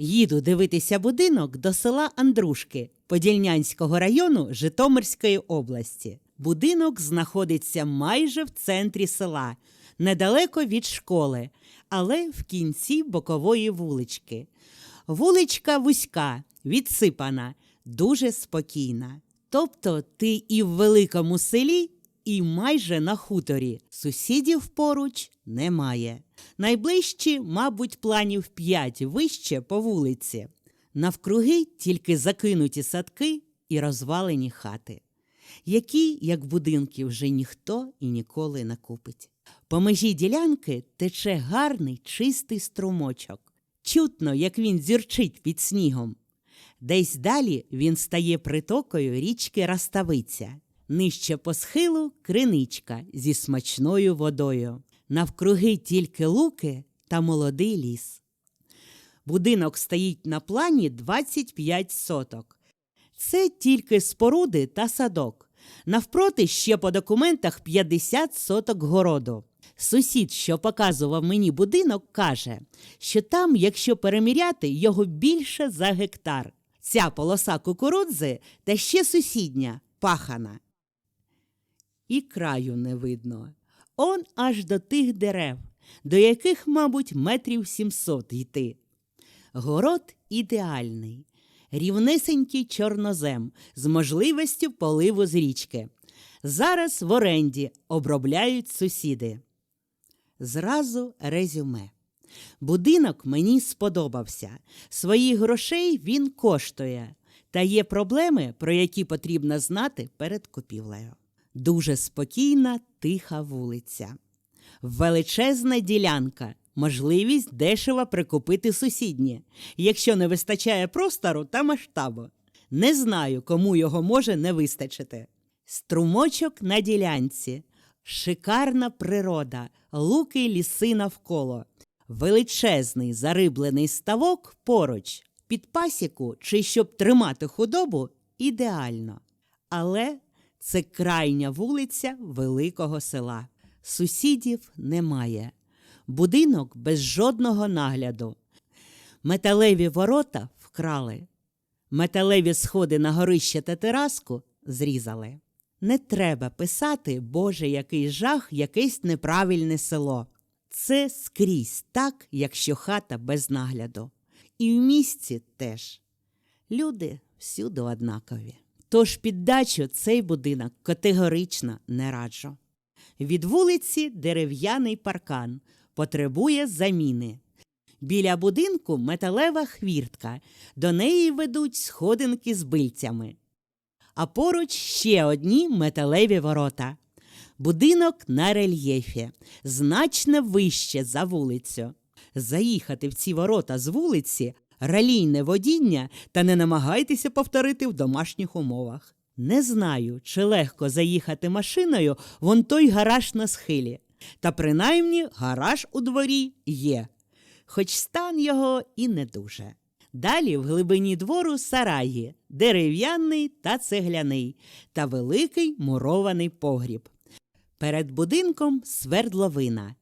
Їду дивитися будинок до села Андрушки Подільнянського району Житомирської області. Будинок знаходиться майже в центрі села, недалеко від школи, але в кінці бокової вулички. Вуличка вузька, відсипана, дуже спокійна. Тобто ти і в великому селі, і майже на хуторі. Сусідів поруч немає. Найближчі, мабуть, планів п'ять вище по вулиці. Навкруги тільки закинуті садки і розвалені хати, які, як будинки, вже ніхто і ніколи не купить. По межі ділянки тече гарний чистий струмочок. Чутно, як він зірчить під снігом. Десь далі він стає притокою річки Раставиця. Нижче по схилу криничка зі смачною водою. Навкруги тільки луки та молодий ліс. Будинок стоїть на плані 25 соток. Це тільки споруди та садок. Навпроти ще по документах 50 соток городу. Сусід, що показував мені будинок, каже, що там, якщо переміряти, його більше за гектар. Ця полоса кукурудзи та ще сусідня пахана. І краю не видно. Он аж до тих дерев, до яких, мабуть, метрів сімсот йти. Город ідеальний, рівнесенький чорнозем з можливістю поливу з річки. Зараз в оренді обробляють сусіди. Зразу резюме. Будинок мені сподобався. Своїх грошей він коштує. Та є проблеми, про які потрібно знати перед купівлею. Дуже спокійна, тиха вулиця. Величезна ділянка, можливість дешево прикупити сусіднє, якщо не вистачає простору та масштабу. Не знаю, кому його може не вистачити. Струмочок на ділянці, шикарна природа, луки ліси навколо, величезний зариблений ставок поруч, під пасіку чи щоб тримати худобу ідеально. Але це крайня вулиця великого села. Сусідів немає. Будинок без жодного нагляду. Металеві ворота вкрали. Металеві сходи на горище та тераску зрізали. Не треба писати, Боже, який жах, якесь неправильне село. Це скрізь так, якщо хата без нагляду. І в місті теж. Люди всюди однакові. Тож під дачу цей будинок категорично не раджу. Від вулиці дерев'яний паркан потребує заміни. Біля будинку металева хвіртка, до неї ведуть сходинки з бильцями. А поруч ще одні металеві ворота. Будинок на рельєфі, значно вище за вулицю. Заїхати в ці ворота з вулиці ралійне водіння та не намагайтеся повторити в домашніх умовах. Не знаю, чи легко заїхати машиною вон той гараж на схилі. Та принаймні гараж у дворі є, хоч стан його і не дуже. Далі в глибині двору сараї, дерев'яний та цегляний, та великий мурований погріб. Перед будинком свердловина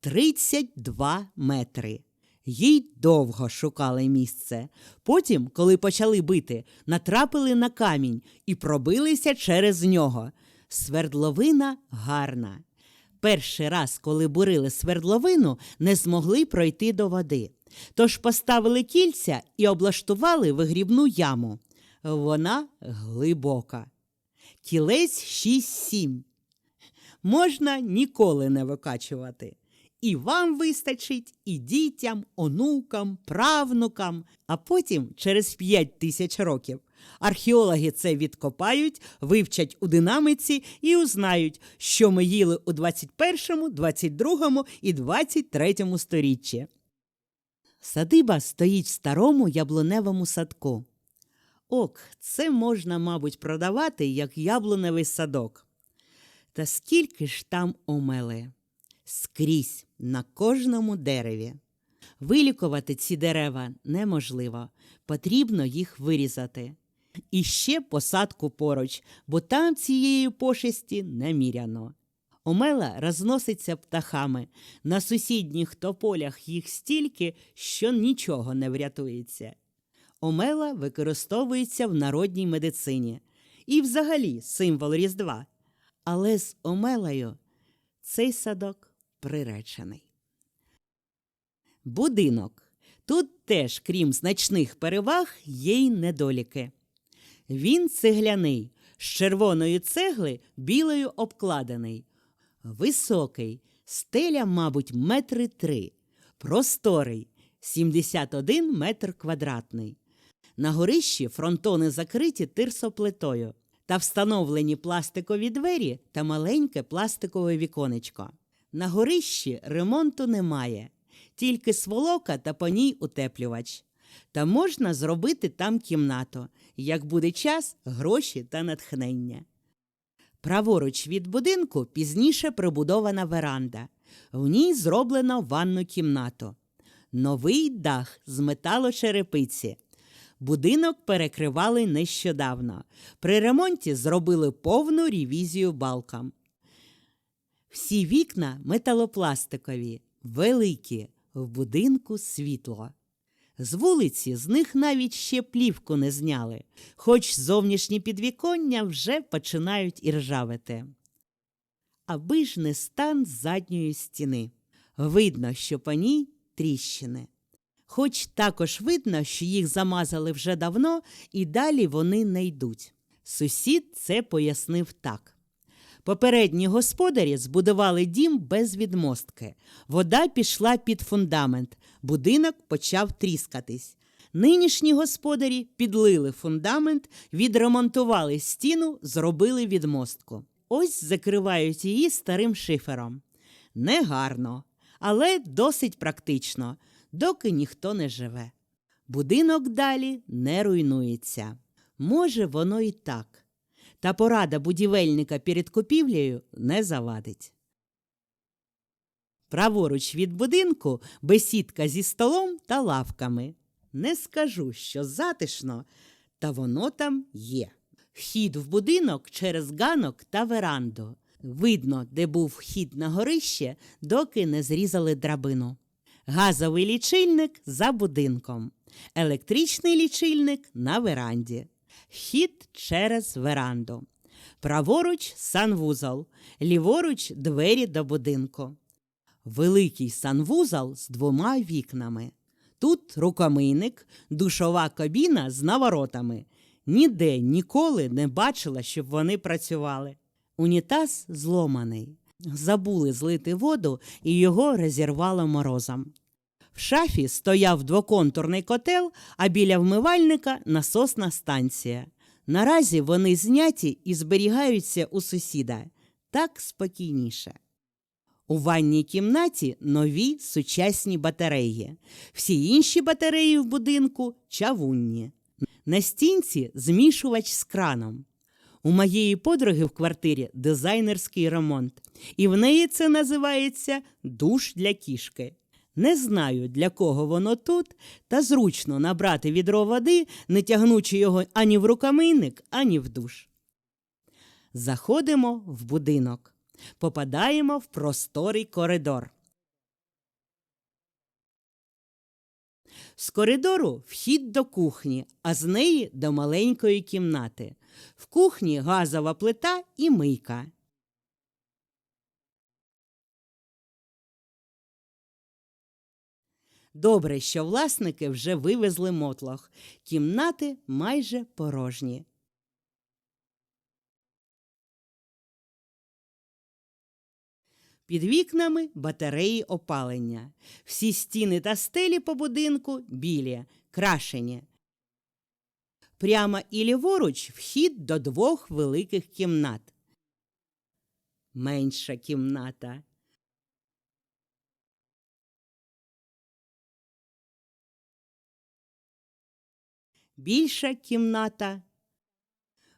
32 метри. Їй довго шукали місце. Потім, коли почали бити, натрапили на камінь і пробилися через нього. Свердловина гарна. Перший раз, коли бурили свердловину, не змогли пройти до води. Тож поставили кільця і облаштували вигрібну яму. Вона глибока. Кілець 6-7. Можна ніколи не викачувати. І вам вистачить, і дітям, онукам, правнукам, а потім, через 5 тисяч років, археологи це відкопають, вивчать у динамиці і узнають, що ми їли у 21, 22 і 23 сторіччі. Садиба стоїть в старому яблуневому садку. Ок, це можна, мабуть, продавати як яблуневий садок. Та скільки ж там омели? Скрізь на кожному дереві. Вилікувати ці дерева неможливо, потрібно їх вирізати. І ще посадку поруч, бо там цієї пошесті неміряно. Омела розноситься птахами. На сусідніх тополях їх стільки, що нічого не врятується. Омела використовується в народній медицині і взагалі символ Різдва. Але з омелею цей садок приречений. Будинок. Тут теж, крім значних переваг, є й недоліки. Він цегляний, з червоної цегли білою обкладений. Високий, стеля, мабуть, метри три, просторий, 71 метр квадратний. На горищі фронтони закриті тирсоплитою та встановлені пластикові двері та маленьке пластикове віконечко. На горищі ремонту немає, тільки сволока та по ній утеплювач. Та можна зробити там кімнату, як буде час, гроші та натхнення. Праворуч від будинку пізніше прибудована веранда. В ній зроблено ванну кімнату. Новий дах з металочерепиці. Будинок перекривали нещодавно. При ремонті зробили повну ревізію балкам. Всі вікна металопластикові, великі, в будинку світло. З вулиці з них навіть ще плівку не зняли, хоч зовнішні підвіконня вже починають іржавити. Аби ж не стан задньої стіни. Видно, що по ній тріщини. Хоч також видно, що їх замазали вже давно і далі вони не йдуть. Сусід це пояснив так. Попередні господарі збудували дім без відмостки. Вода пішла під фундамент, будинок почав тріскатись. Нинішні господарі підлили фундамент, відремонтували стіну, зробили відмостку. Ось закривають її старим шифером. Негарно, але досить практично, доки ніхто не живе. Будинок далі не руйнується. Може, воно і так та порада будівельника перед купівлею не завадить. Праворуч від будинку бесідка зі столом та лавками. Не скажу, що затишно, та воно там є. Вхід в будинок через ганок та веранду. Видно, де був вхід на горище, доки не зрізали драбину. Газовий лічильник за будинком, електричний лічильник на веранді. Вхід через веранду. Праворуч санвузол, ліворуч двері до будинку. Великий санвузол з двома вікнами. Тут рукомийник, душова кабіна з наворотами. Ніде ніколи не бачила, щоб вони працювали. Унітаз зломаний. Забули злити воду і його розірвало морозом. В шафі стояв двоконтурний котел, а біля вмивальника насосна станція. Наразі вони зняті і зберігаються у сусіда так спокійніше. У ванній кімнаті нові сучасні батареї. Всі інші батареї в будинку чавунні. На стінці змішувач з краном. У моєї подруги в квартирі дизайнерський ремонт, і в неї це називається душ для кішки. Не знаю, для кого воно тут, та зручно набрати відро води, не тягнучи його ані в рукомийник, ані в душ. Заходимо в будинок, попадаємо в просторий коридор. З коридору вхід до кухні, а з неї до маленької кімнати. В кухні газова плита і мийка. Добре, що власники вже вивезли мотлох. Кімнати майже порожні. Під вікнами батареї опалення. Всі стіни та стелі по будинку білі, крашені. Прямо і ліворуч вхід до двох великих кімнат. Менша кімната. Більша кімната,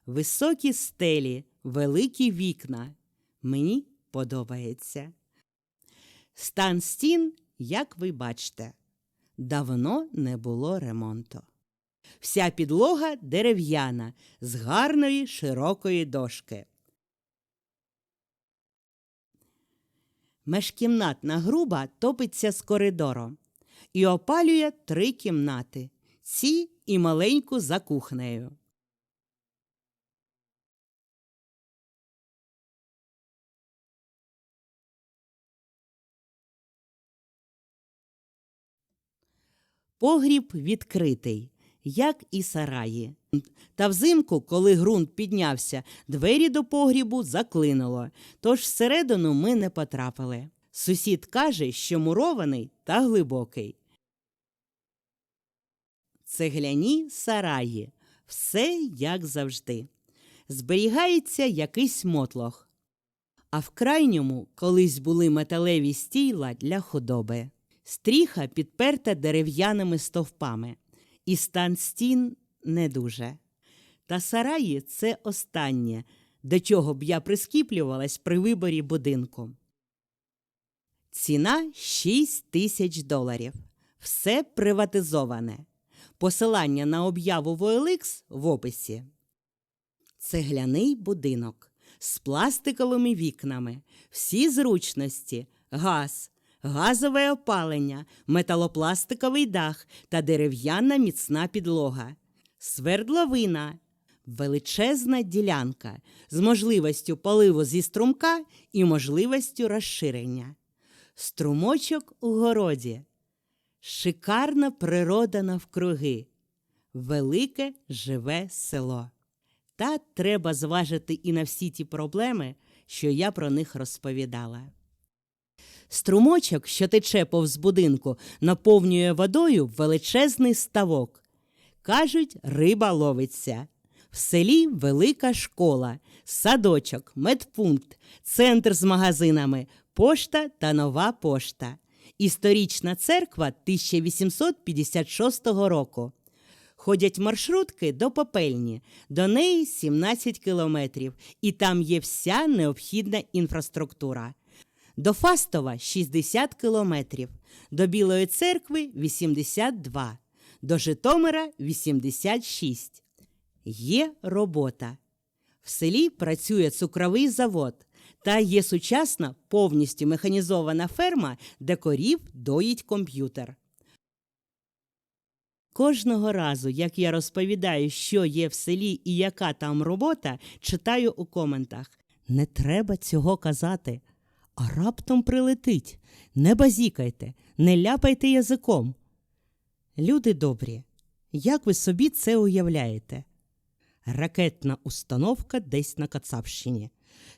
високі стелі, великі вікна. Мені подобається. Стан стін, як ви бачите, давно не було ремонту. Вся підлога дерев'яна з гарної широкої дошки. Межкімнатна груба топиться з коридором і опалює три кімнати ці і маленьку за кухнею. Погріб відкритий, як і сараї. Та взимку, коли ґрунт піднявся, двері до погрібу заклинуло, тож всередину ми не потрапили. Сусід каже, що мурований та глибокий. Цегляні сараї. Все як завжди. Зберігається якийсь мотлох. А в крайньому колись були металеві стійла для худоби. Стріха підперта дерев'яними стовпами, і стан стін не дуже. Та сараї це останнє, до чого б я прискіплювалась при виборі будинку. Ціна 6 тисяч доларів. Все приватизоване. Посилання на об'яву в OLX в описі. Цегляний будинок з пластиковими вікнами, всі зручності, газ, газове опалення, металопластиковий дах та дерев'яна міцна підлога, свердловина, величезна ділянка з можливістю поливу зі струмка і можливістю розширення, струмочок у городі, шикарна природа навкруги, велике живе село. Та треба зважити і на всі ті проблеми, що я про них розповідала. Струмочок, що тече повз будинку, наповнює водою величезний ставок. Кажуть, риба ловиться. В селі велика школа, садочок, медпункт, центр з магазинами, пошта та нова пошта. Історична церква 1856 року. Ходять маршрутки до попельні, до неї 17 кілометрів, і там є вся необхідна інфраструктура. До Фастова 60 кілометрів, до Білої церкви 82, до Житомира 86. Є робота. В селі працює цукровий завод та є сучасна повністю механізована ферма, де корів доїть комп'ютер. Кожного разу, як я розповідаю, що є в селі і яка там робота, читаю у коментах. Не треба цього казати. А раптом прилетить. Не базікайте, не ляпайте язиком. Люди добрі, як ви собі це уявляєте? Ракетна установка десь на Кацапщині.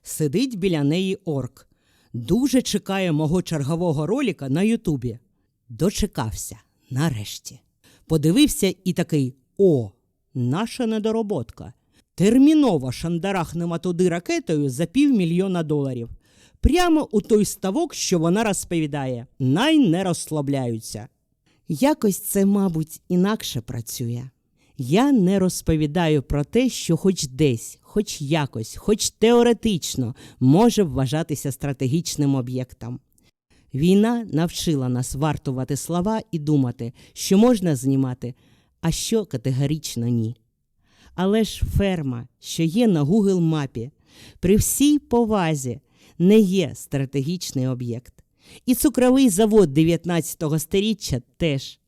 Сидить біля неї орк. Дуже чекає мого чергового роліка на Ютубі. Дочекався нарешті. Подивився і такий: О, наша недороботка. Терміново шандарахнемо туди ракетою за півмільйона доларів. Прямо у той ставок, що вона розповідає, най не розслабляються. Якось це, мабуть, інакше працює. Я не розповідаю про те, що хоч десь, хоч якось, хоч теоретично може вважатися стратегічним об'єктом. Війна навчила нас вартувати слова і думати, що можна знімати, а що категорично ні. Але ж ферма, що є на Google мапі, при всій повазі не є стратегічний об'єкт. І цукровий завод 19 сторіччя теж,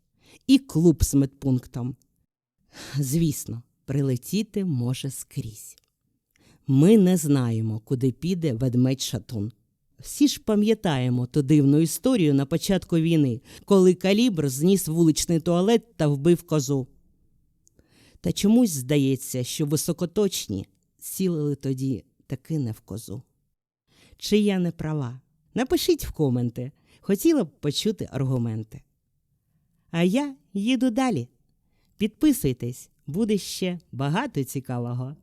і клуб з медпунктом. Звісно, прилетіти може скрізь. Ми не знаємо, куди піде ведмедь шатун. Всі ж пам'ятаємо ту дивну історію на початку війни, коли калібр зніс вуличний туалет та вбив козу. Та чомусь здається, що високоточні цілили тоді таки не в козу. Чи я не права? Напишіть в коменти. Хотіла б почути аргументи. А я їду далі. Підписуйтесь, буде ще багато цікавого.